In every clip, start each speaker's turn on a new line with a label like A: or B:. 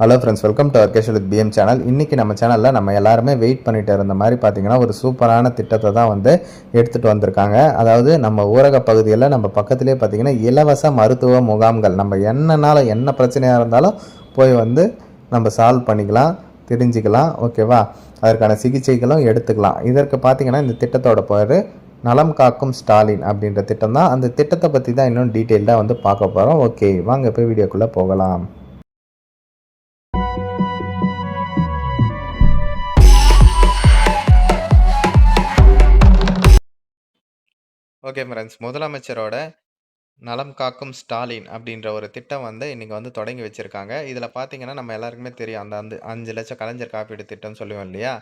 A: Hello friends welcome to Arkesh with PM channel இன்றைக்கி நம்ம சேனலில் நம்ம எல்லாருமே வெயிட் பண்ணிட்டு இருந்த மாதிரி பார்த்தீங்கன்னா ஒரு சூப்பரான திட்டத்தை தான் வந்து எடுத்துகிட்டு வந்திருக்காங்க. அதாவது நம்ம ஊரக பகுதியில் நம்ம பக்கத்துலேயே பார்த்தீங்கன்னா இலவச மருத்துவ முகாம்கள். நம்ம என்னனால என்ன பிரச்சனையாக இருந்தாலும் போய் வந்து நம்ம சால்வ் பண்ணிக்கலாம் தெரிஞ்சுக்கலாம் ஓகேவா அதற்கான சிகிச்சைகளும் எடுத்துக்கலாம். இதற்கு பார்த்திங்கன்னா இந்த திட்டத்தோட பேர் நலம் காக்கும் ஸ்டாலின் அப்படின்ற திட்டம் தான். அந்த திட்டத்தை பற்றி தான் இன்னும் டீட்டெயில்டாக வந்து பார்க்க போகிறோம் ஓகே வாங்க போய் வீடியோக்குள்ளே போகலாம். Okay friends. முதலமைச்சரோட நலம் காக்கும் ஸ்டாலின் அப்படின்ற ஒரு திட்டம் வந்து இன்றைக்கி வந்து தொடங்கி வச்சுருக்காங்க. இதில் பார்த்தீங்கன்னா நம்ம எல்லாருக்குமே தெரியும். அந்த அந்த அஞ்சு லட்சம் கலைஞர் காப்பீடு திட்டம்னு சொல்லுவோம் இல்லையா?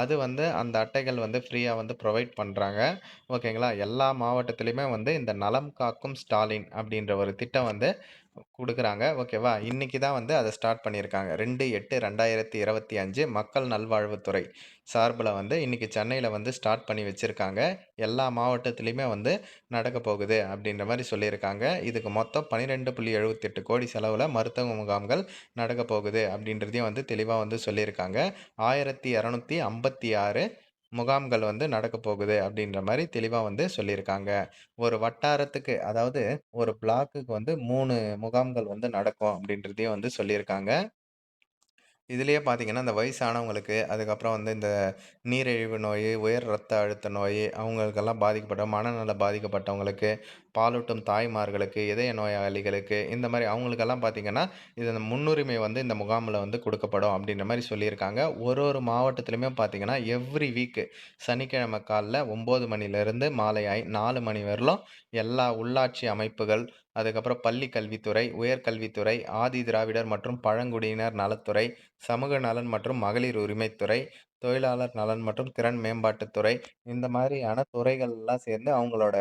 A: அது வந்து அந்த அட்டைகள் வந்து ஃப்ரீயாக வந்து ப்ரொவைட் பண்ணுறாங்க ஓகேங்களா? எல்லா மாவட்டத்துலேயுமே வந்து இந்த நலம் காக்கும் ஸ்டாலின் அப்படின்ற ஒரு திட்டம் வந்து கொடுக்குறாங்க ஓகேவா? இன்னைக்கு தான் வந்து அதை ஸ்டார்ட் பண்ணியிருக்காங்க. 2/8/2025 மக்கள் நல்வாழ்வுத்துறை சார்பில் வந்து இன்றைக்கி சென்னையில் வந்து ஸ்டார்ட் பண்ணி வச்சுருக்காங்க எல்லா மாவட்டத்துலேயுமே வந்து நடக்க போகுது அப்படின்ற மாதிரி சொல்லியிருக்காங்க. இதுக்கு மொத்தம் 12.78 கோடி செலவில் மருத்துவ முகாம்கள் நடக்க போகுது அப்படின்றதையும் வந்து தெளிவாக வந்து சொல்லியிருக்காங்க. 1256 முகாம்கள் வந்து நடக்க போகுது அப்படின்ற மாதிரி தெளிவாக வந்து சொல்லியிருக்காங்க. ஒரு வட்டாரத்துக்கு அதாவது ஒரு பிளாக்குக்கு வந்து மூணு முகாம்கள் வந்து நடக்கும் அப்படின்றதையும் வந்து சொல்லியிருக்காங்க. இதுலேயே பார்த்தீங்கன்னா, இந்த வயசானவங்களுக்கு, அதுக்கப்புறம் வந்து இந்த நீரிழிவு நோய், உயர் ரத்த அழுத்த நோய், அவங்களுக்கெல்லாம் பாதிக்கப்பட்ட மனநல பாதிக்கப்பட்டவங்களுக்கு, பாலூட்டும் தாய்மார்களுக்கு, இதய நோயாளிகளுக்கு, இந்த மாதிரி அவங்களுக்கெல்லாம் பார்த்தீங்கன்னா, இது முன்னுரிமை வந்து இந்த முகாமில் வந்து கொடுக்கப்படும் அப்படின்ற மாதிரி சொல்லியிருக்காங்க. ஒரு ஒரு மாவட்டத்துலையுமே பார்த்திங்கன்னா எவ்ரி வீக்கு சனிக்கிழமை காலைல 9 மணிலேருந்து மாலை ஐ நாலு மணி வரலும் எல்லா உள்ளாட்சி அமைப்புகள், அதுக்கப்புறம் பள்ளி கல்வித்துறை, உயர்கல்வித்துறை, ஆதி திராவிடர் மற்றும் பழங்குடியினர் நலத்துறை, சமூக நலன் மற்றும் மகளிர் உரிமைத்துறை, தொழிலாளர் நலன் மற்றும் திறன் மேம்பாட்டுத்துறை, இந்த மாதிரியான துறைகள்லாம் சேர்ந்து அவங்களோட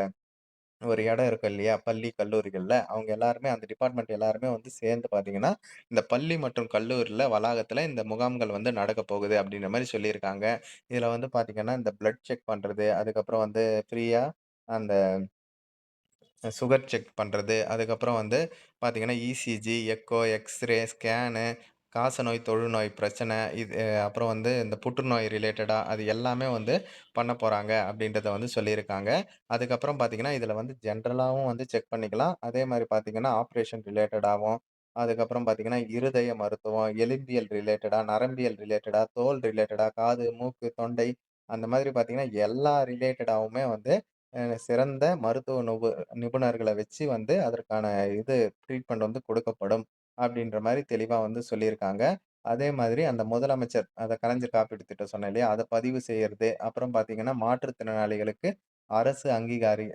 A: ஒரு இடம் இருக்கும் இல்லையா? பள்ளி, கல்லூரிகளில் அவங்க எல்லாருமே அந்த டிபார்ட்மெண்ட் எல்லாருமே வந்து சேர்ந்து பார்த்தீங்கன்னா, இந்த பள்ளி மற்றும் கல்லூரியில் வளாகத்தில் இந்த முகாம்கள் வந்து நடக்க போகுது அப்படின்ற மாதிரி சொல்லியிருக்காங்க. இதில் வந்து பார்த்தீங்கன்னா, இந்த பிளட் செக் பண்ணுறது அதுக்கப்புறம் வந்து ஃப்ரீயாக அந்த சுகர் செக் பண்ணுறது அதுக்கப்புறம் வந்து பார்த்திங்கன்னா இசிஜி, எக்கோ, எக்ஸ்ரே, ஸ்கேனு, காசநோய், தொழுநோய் பிரச்சனை, இது அப்புறம் வந்து இந்த புற்றுநோய் ரிலேட்டடாக அது எல்லாமே வந்து பண்ண போகிறாங்க அப்படின்றத வந்து சொல்லியிருக்காங்க. அதுக்கப்புறம் பார்த்திங்கன்னா இதில் வந்து ஜென்ரலாகவும் வந்து செக் பண்ணிக்கலாம். அதே மாதிரி பார்த்திங்கன்னா ஆப்ரேஷன் ரிலேட்டடாகவும் அதுக்கப்புறம் பார்த்திங்கன்னா இருதய மருத்துவம், எலும்பியல் ரிலேட்டடாக நரம்பியல் ரிலேட்டடாக தோல் ரிலேட்டடாக காது, மூக்கு, தொண்டை அந்த மாதிரி பார்த்திங்கன்னா எல்லா ரிலேட்டடாகவுமே வந்து சிறந்த மருத்துவ நிபு நிபுணர்களை வச்சு வந்து அதற்கான இது ட்ரீட்மெண்ட் வந்து கொடுக்கப்படும். அப்படின்ற மாதிரி தெளிவாக வந்து சொல்லியிருக்காங்க. அதே மாதிரி அந்த முதலமைச்சர் அதை கலைஞர் காப்பீட்டு திட்டம் சொன்னேன் இல்லையா? அதை பதிவு செய்யறது, அப்புறம் பார்த்தீங்கன்னா, மாற்றுத்திறனாளிகளுக்கு அரசு அங்கீகாரி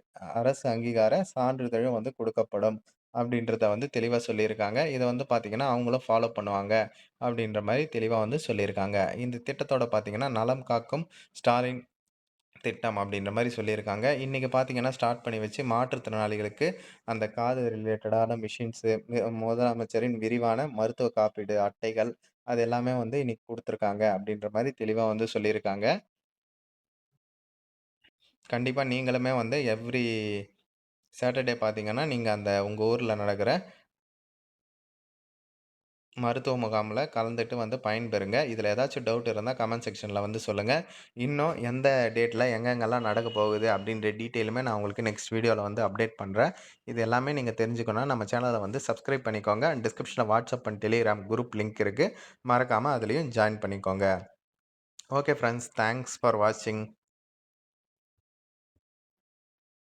A: அரசு அங்கீகார சான்றிதழும் வந்து கொடுக்கப்படும் அப்படின்றத வந்து தெளிவாக சொல்லியிருக்காங்க. இதை வந்து பார்த்தீங்கன்னா, அவங்களும் ஃபாலோ பண்ணுவாங்க. அப்படின்ற மாதிரி தெளிவாக வந்து சொல்லியிருக்காங்க. இந்த திட்டத்தோட பார்த்தீங்கன்னா, நலம் காக்கும் ஸ்டாலின் திட்டம் அப்படின்ற மாதிரி சொல்லியிருக்காங்க. இன்றைக்கி பார்த்தீங்கன்னா, ஸ்டார்ட் பண்ணி வச்சு மாற்றுத்திறனாளிகளுக்கு அந்த காது ரிலேட்டடான மிஷின்ஸு, முதலமைச்சரின் விரிவான மருத்துவ காப்பீடு அட்டைகள், அது எல்லாமே வந்து இன்னைக்கு கொடுத்துருக்காங்க அப்படின்ற மாதிரி தெளிவாக வந்து சொல்லியிருக்காங்க. கண்டிப்பாக நீங்களுமே வந்து எவ்ரி சாட்டர்டே பார்த்தீங்கன்னா, நீங்கள் அந்த உங்கள் ஊரில் நடக்கிற மருத்துவ முகாமில் கலந்துட்டு வந்து பயன்பெறுங்க. இதில் ஏதாச்சும் டவுட் இருந்தால் கமெண்ட் செக்ஷனில் வந்து சொல்லுங்கள் இன்னும் எந்த டேட்டில் எங்கெங்கெல்லாம் நடக்க போகுது அப்படின்ற டீட்டெயிலுமே நான் உங்களுக்கு நெக்ஸ்ட் வீடியோவில் வந்து அப்டேட் பண்ணுறேன் இது எல்லாமே நீங்கள் தெரிஞ்சுக்கணும்னா நம்ம சேனலை வந்து சப்ஸ்கிரைப் பண்ணிக்கோங்க. டிஸ்கிரிப்ஷனில் WhatsApp and Telegram group link இருக்குது மறக்காமல் அதுலேயும் ஜாயின் பண்ணிக்கோங்க. ஓகே ஃப்ரெண்ட்ஸ் தேங்க்ஸ் ஃபார் வாட்சிங்.